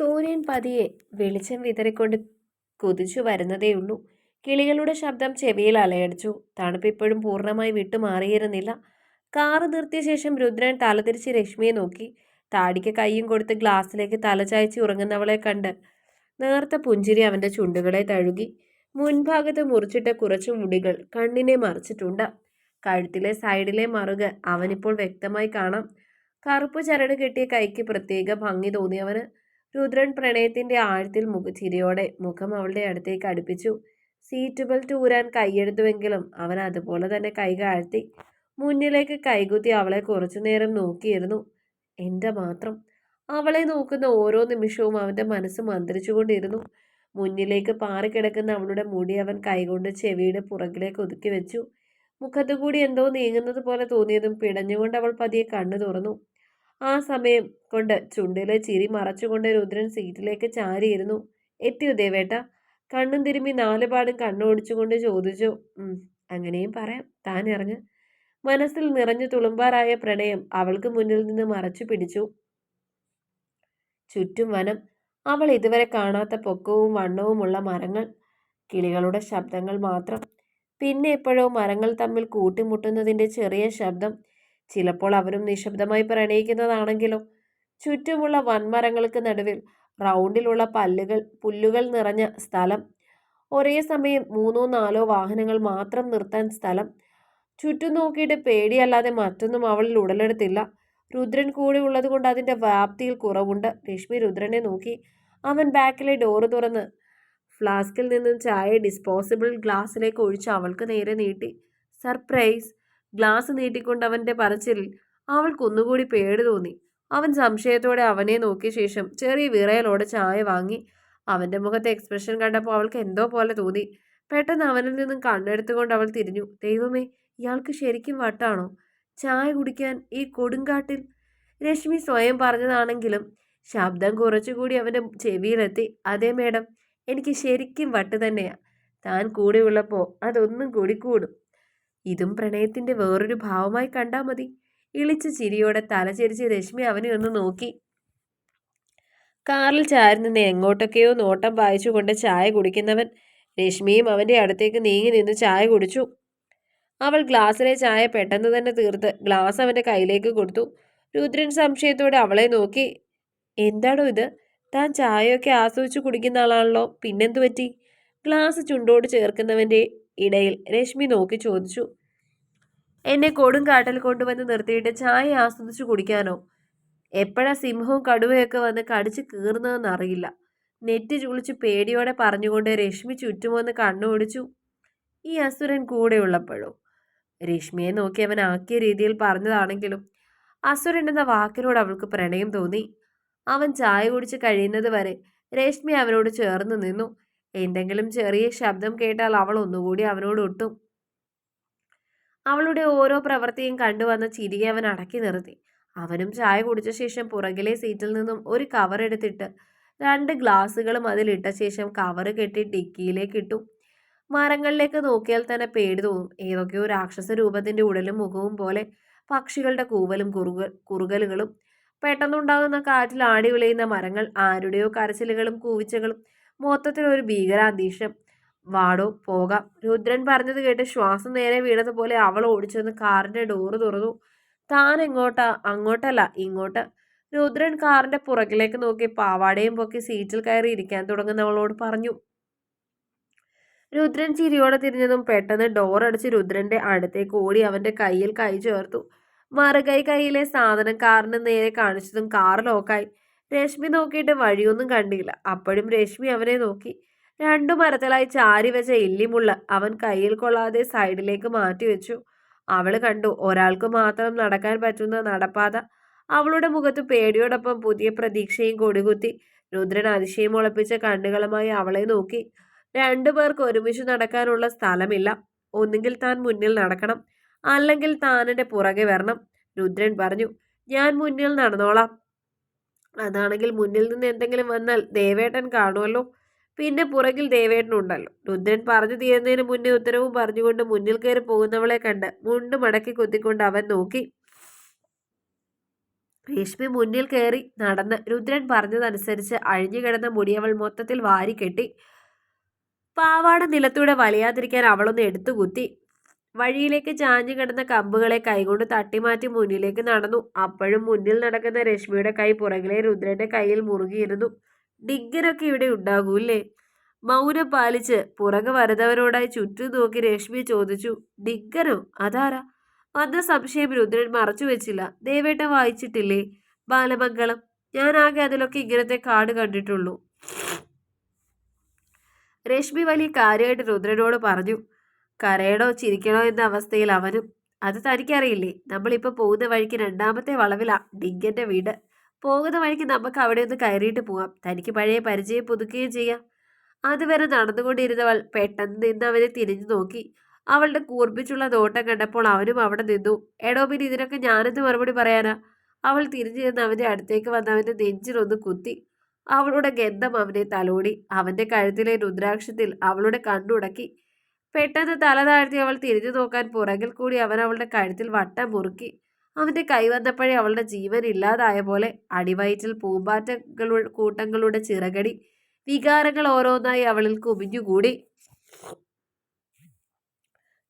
സൂര്യൻ പതിയെ വെളിച്ചം വിതറിക്കൊണ്ട് കുതിച്ചു വരുന്നതേയുള്ളൂ. കിളികളുടെ ശബ്ദം ചെവിയിൽ അലയടിച്ചു. തണുപ്പിപ്പോഴും പൂർണമായി വിട്ടുമാറിയിരുന്നില്ല. കാറ് നിർത്തിയ ശേഷം രുദ്രൻ തലതിരിച്ച് രശ്മിയെ നോക്കി. താടിക്ക് കൈയും കൊടുത്ത് ഗ്ലാസ്സിലേക്ക് തലചായ്ച്ച് ഉറങ്ങുന്നവളെ കണ്ട് നേർത്ത പുഞ്ചിരി അവന്റെ ചുണ്ടുകളെ തഴുകി. മുൻഭാഗത്ത് മുറിച്ചിട്ട കുറച്ചു മുടികൾ കണ്ണിനെ മറിച്ചിട്ടുണ്ട്. കഴുത്തിലെ സൈഡിലെ മറുക് അവനിപ്പോൾ വ്യക്തമായി കാണാം. കറുപ്പ് ചരട് കെട്ടിയ കൈക്ക് പ്രത്യേക ഭംഗി തോന്നിയവന് രുദ്രൻ പ്രണയത്തിന്റെ ആഴത്തിൽ മുഖചിരിയോടെ മുഖം അവളുടെ അടുത്തേക്ക് അടുപ്പിച്ചു. സീറ്റ് ബെൽറ്റ് ഊരാൻ കൈയെടുത്തുവെങ്കിലും അവൻ അതുപോലെ തന്നെ കൈ കാഴ്ത്തി മുന്നിലേക്ക് കൈകുത്തി അവളെ കുറച്ചുനേരം നോക്കിയിരുന്നു. എന്റെ മാത്രം? അവളെ നോക്കുന്ന ഓരോ നിമിഷവും അവന്റെ മനസ്സ് മന്ത്രിച്ചുകൊണ്ടിരുന്നു. മുന്നിലേക്ക് പാറിക്കിടക്കുന്ന അവളുടെ മുടി അവൻ കൈകൊണ്ട് ചെവിയുടെ പുറകിലേക്ക് ഒതുക്കി വെച്ചു. മുഖത്തുകൂടി എന്തോ നീങ്ങുന്നത് പോലെ തോന്നിയതും പിടഞ്ഞുകൊണ്ട് അവൾ പതിയെ കണ്ണു തുറന്നു. ആ സമയം കൊണ്ട് ചുണ്ടിലെ ചിരി മറച്ചുകൊണ്ട് രുദ്രൻ സീറ്റിലേക്ക് ചാരിയിരുന്നു. എത്തിയോ ദേവേട്ട കണ്ണും തിരുമ്മി നാലുപാടും കണ്ണോടിച്ചുകൊണ്ട് ചോദിച്ചു. അങ്ങനെയും പറയാം. താൻ ഇറങ്ങ്. മനസ്സിൽ നിറഞ്ഞു തുളുമ്പാറായ പ്രണയം അവൾക്ക് മുന്നിൽ നിന്ന് മറച്ചു പിടിച്ചു. ചുറ്റും വനം. അവൾ ഇതുവരെ കാണാത്ത പൊക്കവും വണ്ണവുമുള്ള മരങ്ങൾ. കിളികളുടെ ശബ്ദങ്ങൾ മാത്രം. പിന്നെ എപ്പോഴോ മരങ്ങൾ തമ്മിൽ കൂട്ടിമുട്ടുന്നതിന്റെ ചെറിയ ശബ്ദം. ചിലപ്പോൾ അവരും നിശബ്ദമായി പ്രണയിക്കുന്നതാണെങ്കിലും ചുറ്റുമുള്ള വൻമരങ്ങൾക്ക് നടുവിൽ റൗണ്ടിലുള്ള പല്ലുകൾ പുല്ലുകൾ നിറഞ്ഞ സ്ഥലം. ഒരേ സമയം മൂന്നോ നാലോ വാഹനങ്ങൾ മാത്രം നിർത്താൻ സ്ഥലം. ചുറ്റും നോക്കിയിട്ട് പേടിയല്ലാതെ മറ്റൊന്നും അവളിൽ ഉടലെടുത്തില്ല. രുദ്രൻ കൂടെ ഉള്ളതുകൊണ്ട് അതിന്റെ വ്യാപ്തിയിൽ കുറവുണ്ട്. രശ്മി രുദ്രനെ നോക്കി അവൻ ബാക്കിലെ ഡോറ് തുറന്ന് ഫ്ലാസ്കിൽ നിന്നും ചായ ഡിസ്പോസിബിൾ ഗ്ലാസ്സിലേക്ക് ഒഴിച്ച് അവൾക്ക് നേരെ നീട്ടി. സർപ്രൈസ്! ഗ്ലാസ് നീട്ടിക്കൊണ്ട് അവന്റെ പറച്ചിൽ അവൾക്കൊന്നുകൂടി പേടി തോന്നി. അവൻ സംശയത്തോടെ അവനെ നോക്കിയ ശേഷം ചെറിയ വിറയലോടെ ചായ വാങ്ങി. അവന്റെ മുഖത്തെ എക്സ്പ്രഷൻ കണ്ടപ്പോൾ അവൾക്ക് എന്തോ പോലെ തോന്നി. പെട്ടെന്ന് അവനിൽ നിന്നും കണ്ണെടുത്തുകൊണ്ട് അവൾ തിരിഞ്ഞു. ദൈവമേ ഇയാൾക്ക് ശരിക്കും വട്ടാണോ? ചായ കുടിക്കാൻ ഈ കൊടുങ്കാട്ടിൽ? രശ്മി സ്വയം പറഞ്ഞതാണെങ്കിലും ശബ്ദം കുറച്ചുകൂടി അവന്റെ ചെവിയിലെത്തി. അതേ മേഡം. എനിക്ക് ശരിക്കും വട്ട് തന്നെയാ. താൻ കൂടെ ഉള്ളപ്പോൾ അതൊന്നും കൂടി കൂടും. ഇതും പ്രണയത്തിന്റെ വേറൊരു ഭാവമായി കണ്ടാൽ മതി. ഇളിച്ച ചിരിയോടെ തലചെരിച്ച് രശ്മി അവനെ ഒന്ന് നോക്കി. കാറിൽ ചാരി നിന്ന് എങ്ങോട്ടൊക്കെയോ നോട്ടം വായിച്ചുകൊണ്ട് ചായ കുടിക്കുന്നവൻ രശ്മിയും അവന്റെ അടുത്തേക്ക് നീങ്ങി നിന്ന് ചായ കുടിച്ചു. അവൾ ഗ്ലാസ്സിലെ ചായ പെട്ടെന്ന് തന്നെ തീർത്ത് ഗ്ലാസ് അവന്റെ കയ്യിലേക്ക് കൊടുത്തു. രുദ്രൻ സംശയത്തോടെ അവളെ നോക്കി. എന്താണോ ഇത്? താൻ ചായയൊക്കെ ആസ്വദിച്ച് കുടിക്കുന്ന ആളാണല്ലോ. പിന്നെന്തു പറ്റി? ഗ്ലാസ് ചുണ്ടോട് ചേർക്കുന്നവന്റെ ഇടയിൽ രശ്മി നോക്കി ചോദിച്ചു എന്നെ കൊടും കാട്ടിൽ കൊണ്ടുവന്ന് നിർത്തിയിട്ട് ചായ ആസ്വദിച്ചു കുടിക്കാനോ? എപ്പോഴാ സിംഹവും കടുവയൊക്കെ വന്ന് കടിച്ച് കീറുന്നതെന്നറിയില്ല നെറ്റ് ചുളിച്ച് പേടിയോടെ പറഞ്ഞുകൊണ്ട് രശ്മി ചുറ്റുമൊന്ന് കണ്ണോടിച്ചു. ഈ അസുരൻ കൂടെ ഉള്ളപ്പോഴോ രശ്മിയെ നോക്കി അവൻ ആക്കിയ രീതിയിൽ പറഞ്ഞതാണെങ്കിലും അസുരൻ എന്ന വാക്കിനോട് അവൾക്ക് പ്രണയം തോന്നി. അവൻ ചായ കുടിച്ച് കഴിയുന്നത് വരെ രശ്മി അവനോട് ചേർന്ന് നിന്നു. എന്തെങ്കിലും ചെറിയ ശബ്ദം കേട്ടാൽ അവൾ ഒന്നുകൂടി അവനോട് ഒട്ടും. അവളുടെ ഓരോ പ്രവൃത്തിയും കണ്ടുവന്ന ചിരിയെ അവൻ അടക്കി നിർത്തി. അവനും ചായ കുടിച്ച ശേഷം പുറകിലെ സീറ്റിൽ നിന്നും ഒരു കവർ എടുത്തിട്ട് രണ്ട് ഗ്ലാസ്സുകളും അതിലിട്ട ശേഷം കവർ കെട്ടി ഡിക്കിയിലേക്ക് ഇട്ടു. മരങ്ങളിലേക്ക് നോക്കിയാൽ തന്നെ പേടി തോന്നും. ഏതൊക്കെയോ രാക്ഷസ രൂപത്തിന്റെ ഉടലും മുഖവും പോലെ പക്ഷികളുടെ കൂവലും കുറുക കുറുകലുകളും. പെട്ടെന്നുണ്ടാകുന്ന കാറ്റിൽ ആടി വിളയുന്ന മരങ്ങൾ ആരുടെയോ കരച്ചിലുകളും കൂവിച്ചകളും മൊത്തത്തിൽ ഒരു ഭീകരാന്തരീക്ഷം. വാടോ പോകാം. രുദ്രൻ പറഞ്ഞത് കേട്ട് ശ്വാസം നേരെ വീണതുപോലെ അവൾ ഓടിച്ചെന്ന് കാറിന്റെ ഡോറ് തുറന്നു. താൻ എങ്ങോട്ടാ അങ്ങോട്ടല്ല ഇങ്ങോട്ട്. രുദ്രൻ കാറിന്റെ പുറകിലേക്ക് നോക്കി പാവാടയും പൊക്കി സീറ്റിൽ കയറി ഇരിക്കാൻ തുടങ്ങുന്നവളോട് പറഞ്ഞു. രുദ്രൻ ചിരിയോടെ തിരിഞ്ഞതും പെട്ടെന്ന് ഡോർ അടിച്ച് രുദ്രന്റെ അടുത്തേക്ക് ഓടി അവന്റെ കയ്യിൽ കൈ ചേർത്തു. മറുകൈ കൈയിലെ സാധനം കാറിന് നേരെ കാണിച്ചതും കാർ ലോക്കായി രശ്മി നോക്കിയിട്ട് വഴിയൊന്നും കണ്ടില്ല. അപ്പോഴും രശ്മി അവനെ നോക്കി. രണ്ടു മരത്തിലായി ചാരി വെച്ച ഇല്ലിമുള്ള അവൻ കയ്യിൽ കൊള്ളാതെ സൈഡിലേക്ക് മാറ്റി വെച്ചു. അവൾ കണ്ടു ഒരാൾക്ക് മാത്രം നടക്കാൻ പറ്റുന്ന നടപ്പാത. അവളുടെ മുഖത്ത് പേടിയോടൊപ്പം പുതിയ പ്രതീക്ഷയും കൊടികുത്തി. രുദ്രൻ അതിശയം ഉളപ്പിച്ച കണ്ണുകളുമായി അവളെ നോക്കി. രണ്ടു പേർക്ക് ഒരുമിച്ച് നടക്കാനുള്ള സ്ഥലമില്ല. ഒന്നുകിൽ താൻ മുന്നിൽ നടക്കണം. അല്ലെങ്കിൽ താനെന്റെ പുറകെ വരണം. രുദ്രൻ പറഞ്ഞു ഞാൻ മുന്നിൽ നടന്നോളാം. അതാണെങ്കിൽ മുന്നിൽ നിന്ന് എന്തെങ്കിലും വന്നാൽ ദേവേട്ടൻ കാണുമല്ലോ പിന്നെ പുറകിൽ ദേവേട്ടനുണ്ടല്ലോ രുദ്രൻ പറഞ്ഞു തീരുന്നതിന് മുന്നേ ഉത്തരവും പറഞ്ഞുകൊണ്ട് മുന്നിൽ കയറി പോകുന്നവളെ കണ്ട് മുണ്ട് മടക്കി കുത്തിക്കൊണ്ട് അവൻ നോക്കി. രശ്മി മുന്നിൽ കയറി നടന്ന് രുദ്രൻ പറഞ്ഞതനുസരിച്ച് അഴിഞ്ഞുകിടന്ന മുടി അവൾ മൊത്തത്തിൽ വാരിക്കെട്ടി പാവാട നിലത്തൂടെ വലയാതിരിക്കാൻ അവളൊന്ന് എടുത്തുകുത്തി. വഴിയിലേക്ക് ചാഞ്ഞു കിടന്ന കമ്പുകളെ കൈകൊണ്ട് തട്ടിമാറ്റി മുന്നിലേക്ക് നടന്നു. അപ്പോഴും മുന്നിൽ നടക്കുന്ന രശ്മിയുടെ കൈ പുറകിലെ രുദ്രന്റെ കയ്യിൽ മുറുകിയിരുന്നു. ഡിഗ്ഗനൊക്കെ ഇവിടെ ഉണ്ടാകൂല്ലേ? മൗനം പാലിച്ച് പുറകെ വരുന്നവരോടായി ചുറ്റും നോക്കി രശ്മി ചോദിച്ചു. ഡിഗ്ഗനോ അതാരാ? വന്ന സംശയം രുദ്രൻ മറച്ചു വെച്ചില്ല. ദേവേട്ട വായിച്ചിട്ടില്ലേ? ബാലമംഗളം. ഞാൻ ആകെ അതിലൊക്കെ ഇങ്ങനത്തെ കാട് കണ്ടിട്ടുള്ളൂ. രശ്മി വലിയ കാര്യമായിട്ട് രുദ്രനോട് പറഞ്ഞു. കരയണോ ചിരിക്കണോ എന്ന അവസ്ഥയിൽ അവനും അത് തനിക്കറിയില്ലേ. നമ്മളിപ്പോൾ പോകുന്ന വഴിക്ക് രണ്ടാമത്തെ വളവിലാ ഡിങ്കന്റെ വീട്. പോകുന്ന വഴിക്ക് നമുക്ക് അവിടെ ഒന്ന് കയറിയിട്ട് പോവാം. തനിക്ക് പഴയ പരിചയം പുതുക്കുകയും ചെയ്യാം. അതുവരെ നടന്നുകൊണ്ടിരുന്നവൾ പെട്ടെന്ന് നിന്ന് അവനെ തിരിഞ്ഞു നോക്കി. അവളുടെ കൂർപ്പിച്ചുള്ള നോട്ടം കണ്ടപ്പോൾ അവനും അവിടെ നിന്നു. എടോ പിന്നെ ഇതിനൊക്കെ ഞാനെന്ത് മറുപടി പറയാനാ? അവൾ തിരിഞ്ഞു നിന്ന് അവന്റെ അടുത്തേക്ക് വന്ന് അവന്റെ നെഞ്ചിലൊന്ന് കുത്തി. അവളുടെ ഗന്ധം അവനെ തലോടി. അവന്റെ കഴുത്തിലെ രുദ്രാക്ഷത്തിൽ അവളുടെ കണ്ണുടക്കി. പെട്ടെന്ന് തല താഴ്ത്തി അവൾ തിരിഞ്ഞു നോക്കാൻ പുറകിൽ കൂടി അവൻ അവളുടെ കഴുത്തിൽ വട്ടം മുറുക്കി. അവന്റെ കൈ വന്നപ്പോഴേ അവളുടെ ജീവൻ ഇല്ലാതായ പോലെ അടിവയറ്റിൽ പൂമ്പാറ്റകളുടെ കൂട്ടങ്ങളുടെ ചിറകടി വികാരങ്ങൾ ഓരോന്നായി അവളിൽ കുമിഞ്ഞുകൂടി.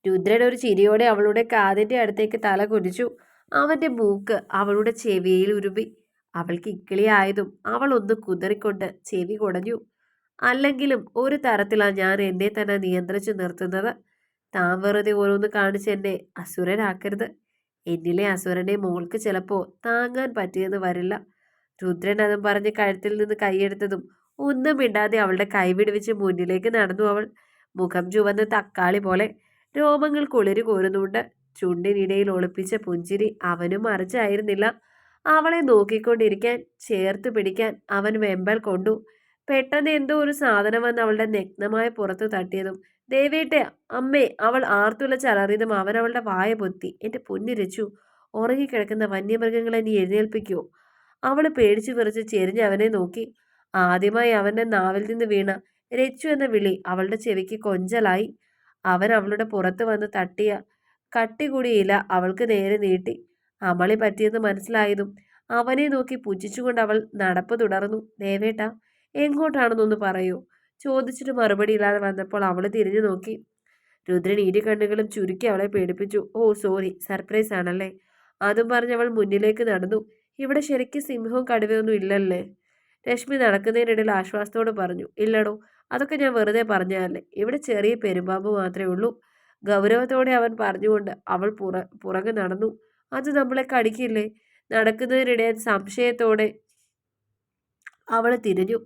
രുദ്രൻ ഒരു ചിരിയോടെ അവളുടെ കാതിന്റെ അടുത്തേക്ക് തല കുനിച്ചു. അവന്റെ മൂക്ക് അവളുടെ ചെവിയിൽ ഉരുമി അവൾക്ക് ഇക്കിളിയായതും അവൾ ഒന്ന് കുതറിക്കൊണ്ട് ചെവി കുടഞ്ഞു. അല്ലെങ്കിലും ഒരു തരത്തിലാണ് ഞാൻ എന്നെ തന്നെ നിയന്ത്രിച്ചു നിർത്തുന്നത്. താൻ വെറുതെ ഓരോന്ന് കാണിച്ച് എന്നെ അസുരനാക്കരുത്. എന്നിലെ അസുരനെ മോൾക്ക് ചിലപ്പോൾ താങ്ങാൻ പറ്റിയെന്ന് വരില്ല. രുദ്രൻ അതും പറഞ്ഞ് കഴുത്തിൽ നിന്ന് കൈയെടുത്തതും ഒന്നും മിണ്ടാതെ അവളുടെ കൈ വിടുവിച്ച് മുന്നിലേക്ക് നടന്നു അവൾ. മുഖം ചുവന്ന് തക്കാളി പോലെ രോമങ്ങൾ കുളിരു കോരുന്നുണ്ട്. ചുണ്ടിനിടയിൽ ഒളിപ്പിച്ച പുഞ്ചിരി അവനും മറിച്ചായിരുന്നില്ല. അവളെ നോക്കിക്കൊണ്ടിരിക്കാൻ ചേർത്ത് പിടിക്കാൻ അവൻ വെമ്പൽ കൊണ്ടു. പെട്ടെന്ന് എന്തോ ഒരു സാധനം വന്ന് അവളുടെ നഗ്നമായ പുറത്ത് തട്ടിയതും ദേവേട്ടെ അമ്മേ അവൾ ആർത്തുള്ള ചലറിയതും അവൻ അവളുടെ വായ പൊത്തി. എന്റെ പൊന്നിരച്ചു ഉറങ്ങിക്കിടക്കുന്ന വന്യമൃഗങ്ങളെ നീ എഴുന്നേൽപ്പിക്കുമോ അവൾ പേടിച്ചു വിറച്ച് ചെരിഞ്ഞ് അവനെ നോക്കി. ആദ്യമായി അവന്റെ നാവിൽ നിന്ന് വീണ രച്ചു എന്ന വിളി അവളുടെ ചെവിക്ക് കൊഞ്ചലായി. അവൻ അവളുടെ പുറത്ത് വന്ന് തട്ടിയ കട്ടി കൂടിയില്ല അവൾക്ക് നേരെ നീട്ടി. അമളി പറ്റിയെന്ന് മനസ്സിലായതും അവനെ നോക്കി പുച്ഛിച്ചുകൊണ്ട് അവൾ നടപ്പ് തുടർന്നു. ദേവേട്ട എങ്ങോട്ടാണെന്നൊന്ന് പറയൂ. ചോദിച്ചിട്ട് മറുപടി ഇല്ലാതെ വന്നപ്പോൾ അവൾ തിരിഞ്ഞു നോക്കി. രുദ്രൻ ഇരു കണ്ണുകളും ചുരുക്കി അവളെ പേടിപ്പിച്ചു. ഓ സോറി സർപ്രൈസ് ആണല്ലേ? അതും പറഞ്ഞ് അവൾ മുന്നിലേക്ക് നടന്നു. ഇവിടെ ശരിക്കും സിംഹവും കടുവയൊന്നും ഇല്ലല്ലേ? രശ്മി നടക്കുന്നതിനിടയിൽ ആശ്വാസത്തോട് പറഞ്ഞു. ഇല്ലടോ അതൊക്കെ ഞാൻ വെറുതെ പറഞ്ഞതല്ലേ? ഇവിടെ ചെറിയ പെരുമ്പാമ്പ് മാത്രമേ ഉള്ളൂ. ഗൗരവത്തോടെ അവൻ പറഞ്ഞുകൊണ്ട് അവൾ പുറ പുറകെ നടന്നു. അത് നമ്മളെ കടിക്കില്ലേ? നടക്കുന്നതിനിടെ സംശയത്തോടെ അവൾ തിരിഞ്ഞു.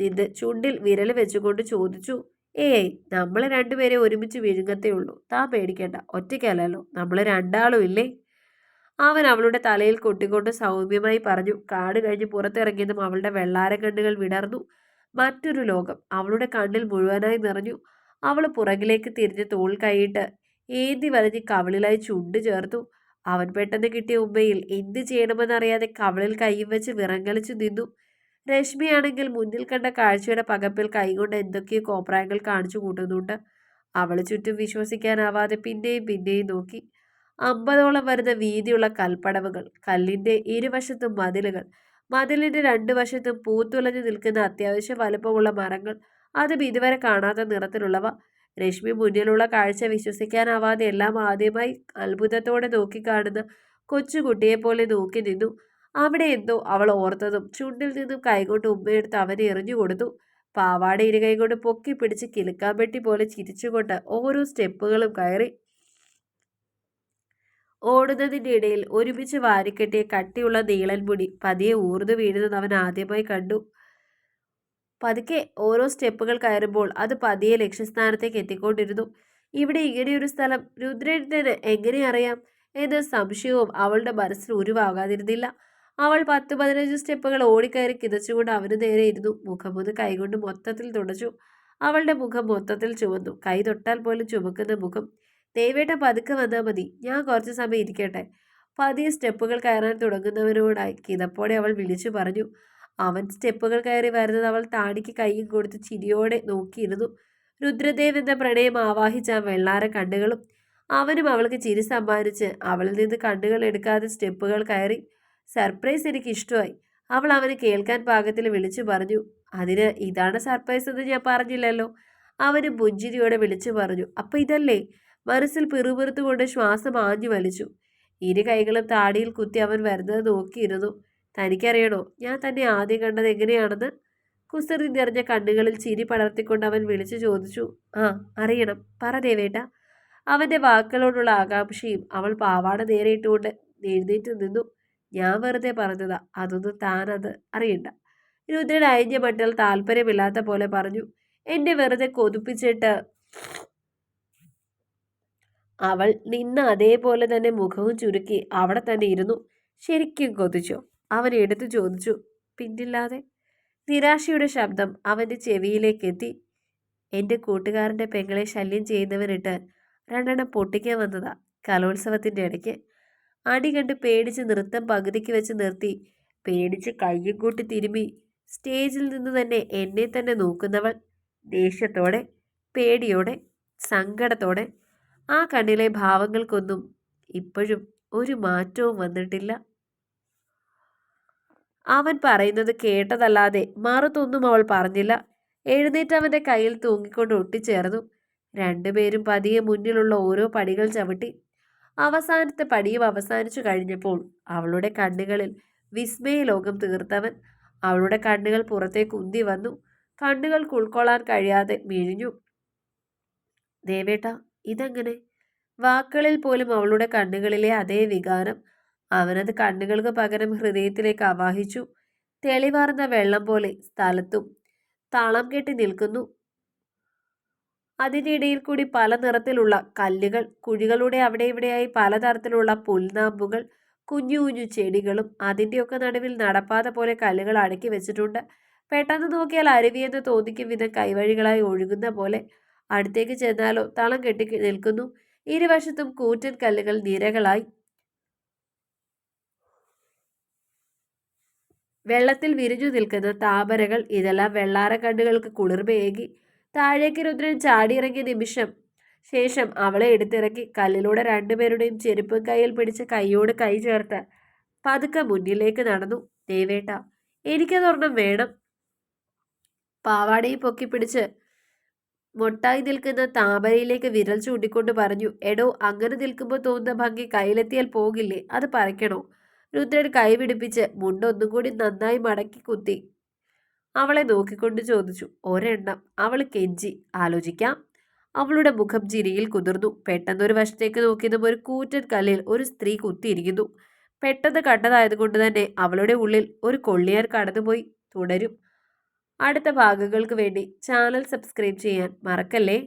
നിന്ന് ചുണ്ടിൽ വിരൽ വെച്ചുകൊണ്ട് ചോദിച്ചു ഏയ് നമ്മൾ രണ്ടുപേരെ ഒരുമിച്ച് വിഴുങ്ങത്തേ ഉള്ളൂ. താ പേടിക്കേണ്ട. ഒറ്റയ്ക്കല്ലല്ലോ. നമ്മൾ രണ്ടാളും ഇല്ലേ? അവൻ അവളുടെ തലയിൽ കൊട്ടിക്കൊണ്ട് സൗമ്യമായി പറഞ്ഞു കാട് കഴിഞ്ഞ് പുറത്തിറങ്ങിയതും അവളുടെ വെള്ളാര കണ്ണുകൾ വിടർന്നു. മറ്റൊരു ലോകം. അവളുടെ കണ്ണിൽ മുഴുവനായി നിറഞ്ഞു. അവൾ പുറകിലേക്ക് തിരിഞ്ഞ് തോൾ കൈയിട്ട് ഏന്തി വലഞ്ഞ് കവിളിലായി ചുണ്ട് ചേർത്തു. അവൻ പെട്ടെന്ന് കിട്ടിയ ഉമ്മയിൽ എന്ത് ചെയ്യണമെന്നറിയാതെ കവളിൽ കൈയും വെച്ച് വിറങ്ങലിച്ചു നിന്നു. രശ്മിയാണെങ്കിൽ മുന്നിൽ കണ്ട കാഴ്ചയുടെ പകപ്പിൽ കൈകൊണ്ട് എന്തൊക്കെയോ കോപ്രായങ്ങൾ കാണിച്ചു കൂട്ടുന്നുണ്ട്. അവൾ ചുറ്റും വിശ്വസിക്കാനാവാതെ പിന്നെയും പിന്നെയും നോക്കി. അമ്പതോളം വരുന്ന വീതിയുള്ള കൽപ്പടവുകൾ കല്ലിന്റെ ഇരുവശത്തും മതിലുകൾ മതിലിന്റെ രണ്ടു വശത്തും പൂത്തുലഞ്ഞു നിൽക്കുന്ന അത്യാവശ്യ വലുപ്പമുള്ള മരങ്ങൾ അതും ഇതുവരെ കാണാത്ത നിറത്തിലുള്ളവ. രശ്മി മുന്നിലുള്ള കാഴ്ച വിശ്വസിക്കാനാവാതെ എല്ലാം ആദ്യമായി അത്ഭുതത്തോടെ നോക്കിക്കാണുന്ന കൊച്ചുകുട്ടിയെപ്പോലെ നോക്കി നിന്നു. അവിടെ എന്തോ അവൾ ഓർത്തതും ചുണ്ടിൽ നിന്നും കൈകൊണ്ട് ഉമ്മയെടുത്ത് അവനെ എറിഞ്ഞു കൊടുത്തു. പാവാട ഇരു കൈകൊണ്ട് പൊക്കി പിടിച്ച് കിലുക്കാൻ പെട്ടി പോലെ ചിരിച്ചുകൊണ്ട് ഓരോ സ്റ്റെപ്പുകളും കയറി. ഓടുന്നതിന്റെ ഇടയിൽ ഒരുമിച്ച് വാരിക്കെട്ടിയ കട്ടിയുള്ള നീളൻ മുടി പതിയെ ഊർന്നു വീഴുന്നത് അവൻ ആദ്യമായി കണ്ടു. പതുക്കെ ഓരോ സ്റ്റെപ്പുകൾ കയറുമ്പോൾ അത് പതിയെ ലക്ഷ്യസ്ഥാനത്തേക്ക് എത്തിക്കൊണ്ടിരുന്നു. ഇവിടെ ഇങ്ങനെയൊരു സ്ഥലം രുദ്രന് എങ്ങനെ അറിയാം? എന്ന സംശയവും അവളുടെ മനസ്സിൽ ഉരുവാകാതിരുന്നില്ല. അവൾ പത്ത് പതിനഞ്ച് സ്റ്റെപ്പുകൾ ഓടിക്കയറി കിതച്ചുകൊണ്ട് അവന് നേരെ ഇരുന്നു. മുഖമൊന്ന് കൈകൊണ്ട് മൊത്തത്തിൽ തുടച്ചു. അവളുടെ മുഖം മൊത്തത്തിൽ ചുവന്നു. കൈ തൊട്ടാൽ പോലും ചുമക്കുന്ന മുഖം. ദേവേട്ട പതുക്കെ വന്നാൽ മതി. ഞാൻ കുറച്ച് സമയം ഇരിക്കട്ടെ. പതിയെ സ്റ്റെപ്പുകൾ കയറാൻ തുടങ്ങുന്നവരോടായി കിതപ്പോടെ അവൾ വിളിച്ചു പറഞ്ഞു. അവൻ സ്റ്റെപ്പുകൾ കയറി വരുന്നത് അവൾ താടിക്ക് കൈയും കൊടുത്ത് ചിരിയോടെ നോക്കിയിരുന്നു. രുദ്രദേവ് എന്ന പ്രണയം ആവാഹിച്ച ആ വെള്ളാര കണ്ണുകളും അവനും അവൾക്ക് ചിരി സമ്മാനിച്ച് അവളിൽ നിന്ന് കണ്ണുകൾ എടുക്കാതെ സ്റ്റെപ്പുകൾ കയറി സർപ്രൈസ് എനിക്ക് ഇഷ്ടമായി. അവൾ അവന് കേൾക്കാൻ പാകത്തിൽ വിളിച്ചു പറഞ്ഞു അതിന് ഇതാണ് സർപ്രൈസ് എന്ന് ഞാൻ പറഞ്ഞില്ലല്ലോ. അവന് പുഞ്ചിരിയോടെ വിളിച്ചു പറഞ്ഞു അപ്പൊ ഇതല്ലേ? മനസ്സിൽ പിറുപിറുത്തുകൊണ്ട് ശ്വാസം ആഞ്ഞു വലിച്ചു. ഇരു കൈകളും താടിയിൽ കുത്തി അവൻ വരുന്നത് നോക്കിയിരുന്നു. തനിക്കറിയണോ ഞാൻ തന്നെ ആദ്യം കണ്ടത് എങ്ങനെയാണെന്ന്? കുസൃതി നിറഞ്ഞ കണ്ണുകളിൽ ചിരി പടർത്തിക്കൊണ്ട് അവൻ വിളിച്ചു ചോദിച്ചു ആ അറിയണം പറ ദേവേട്ട അവന്റെ വാക്കുകളോടുള്ള ആകാംക്ഷയും അവൾ പാവാട നേരിട്ടുകൊണ്ട് എഴുന്നേറ്റ് നിന്നു. ഞാൻ വെറുതെ പറഞ്ഞതാ. അതൊന്നും താനത് അറിയണ്ട. രുദ്രൻ അയഞ്ഞ മട്ടിൽ താല്പര്യമില്ലാത്ത പോലെ പറഞ്ഞു. എന്നെ വെറുതെ കൊതിപ്പിച്ചിട്ട് അവൾ നിന്ന അതേപോലെ തന്നെ മുഖവും ചുരുക്കി അവിടെ തന്നെ ഇരുന്നു. ശരിക്കും കൊതിച്ചോ. അവൻ എടുത്തു ചോദിച്ചു. പിന്നില്ലാതെ? നിരാശയുടെ ശബ്ദം അവന്റെ ചെവിയിലേക്ക് എത്തി. എന്റെ കൂട്ടുകാരന്റെ പെങ്ങളെ ശല്യം ചെയ്യുന്നവനിട്ട് രണ്ടെണ്ണം പൊട്ടിക്കാൻ വന്നതാ കലോത്സവത്തിന്റെ ഇടയ്ക്ക്. അടി കണ്ട് പേടിച്ച് നൃത്തം പകുതിക്ക് വെച്ച് നിർത്തി. പേടിച്ച് കയ്യും കൂട്ടി തിരുമ്പി സ്റ്റേജിൽ നിന്ന് തന്നെ എന്നെ തന്നെ നോക്കുന്നവൾ. ദേഷ്യത്തോടെ പേടിയോടെ സങ്കടത്തോടെ. ആ കണ്ണിലെ ഭാവങ്ങൾക്കൊന്നും ഇപ്പോഴും ഒരു മാറ്റവും വന്നിട്ടില്ല. അവൻ പറയുന്നത് കേട്ടതല്ലാതെ മറുത്തൊന്നും അവൾ പറഞ്ഞില്ല. എഴുന്നേറ്റ് അവന്റെ കയ്യിൽ തൂങ്ങിക്കൊണ്ട് ഒട്ടിച്ചേർന്നു. രണ്ടുപേരും പതിയെ മുന്നിലുള്ള ഓരോ പടികൾ ചവിട്ടി. അവസാനത്തെ പടിയും അവസാനിച്ചു കഴിഞ്ഞപ്പോൾ അവളുടെ കണ്ണുകളിൽ വിസ്മയ ലോകം തീർത്തവൻ. അവളുടെ കണ്ണുകൾ പുറത്തേക്ക് ഉന്തി വന്നു. കണ്ണുകൾക്ക് ഉൾക്കൊള്ളാൻ കഴിയാതെ മിഴിഞ്ഞു ദേവേട്ട ഇതെങ്ങനെ? വാക്കുകളിൽ പോലും അവളുടെ കണ്ണുകളിലെ അതേ വികാരം. അവനത് കണ്ണുകൾക്ക് പകരം ഹൃദയത്തിലേക്ക് ആവാഹിച്ചു. തെളിവാർന്ന വെള്ളം പോലെ സ്ഥലത്തും താളം കെട്ടി നിൽക്കുന്നു. അതിന്റെ ഇടയിൽ കൂടി പല നിറത്തിലുള്ള കല്ലുകൾ കുഴികളുടെ അവിടെ ഇവിടെയായി പലതരത്തിലുള്ള പുൽനാമ്പുകൾ കുഞ്ഞു കുഞ്ഞു ചെടികളും അതിന്റെയൊക്കെ നടുവിൽ നടപ്പാത പോലെ കല്ലുകൾ അടുക്കി വെച്ചിട്ടുണ്ട്. പെട്ടെന്ന് നോക്കിയാൽ അരുവിയെന്ന് തോന്നിക്കും വിധം കൈവഴികളായി ഒഴുകുന്ന പോലെ. അടുത്തേക്ക് ചെന്നാലോ തളം കെട്ടി നിൽക്കുന്നു. ഇരുവശത്തും കൂറ്റൻ കല്ലുകൾ നിരകളായി. വെള്ളത്തിൽ വിരിഞ്ഞു നിൽക്കുന്ന താമരകൾ ഇതെല്ലാം വെള്ളാര കണ്ണുകൾക്ക് കുളിർമയേകി. താഴേക്ക് രുദ്രൻ ചാടിയിറങ്ങിയ നിമിഷം ശേഷം അവളെ എടുത്തിറക്കി കല്ലിലൂടെ രണ്ടുപേരുടെയും ചെരുപ്പ് കയ്യിൽ പിടിച്ച് കൈയോട് കൈ ചേർത്ത് പതുക്കെ മുന്നിലേക്ക് നടന്നു. ദേവേട്ട എനിക്കതൊരെണ്ണം വേണം. പാവാടയും പൊക്കി പിടിച്ച് മൊട്ടായി നിൽക്കുന്ന താമരയിലേക്ക് വിരൽ ചൂണ്ടിക്കൊണ്ട് പറഞ്ഞു എടോ അങ്ങനെ നിൽക്കുമ്പോൾ തോന്നുന്ന ഭംഗി കയ്യിലെത്തിയാൽ പോകില്ലേ? അത് പറിക്കണോ? രുദ്രൻ കൈ പിടിപ്പിച്ച് മുണ്ടൊന്നും കൂടി നന്നായി മടക്കി കുത്തി. അവളെ നോക്കിക്കൊണ്ട് ചോദിച്ചു ഒരെണ്ണം അവൾ കെഞ്ചി. ആലോചിക്കാം. അവളുടെ മുഖം ചിരിയിൽ കുതിർന്നു. പെട്ടെന്നൊരു വശത്തേക്ക് നോക്കിയതും ഒരു കൂറ്റൻ കല്ലിൽ ഒരു സ്ത്രീ കുത്തിയിരിക്കുന്നു. പെട്ടെന്ന് കണ്ടതായതുകൊണ്ട് തന്നെ അവളുടെ ഉള്ളിൽ ഒരു കൊള്ളിയാർ കടന്നുപോയി. തുടരും. അടുത്ത ഭാഗങ്ങൾക്ക് വേണ്ടി ചാനൽ സബ്സ്ക്രൈബ് ചെയ്യാൻ മറക്കല്ലേ?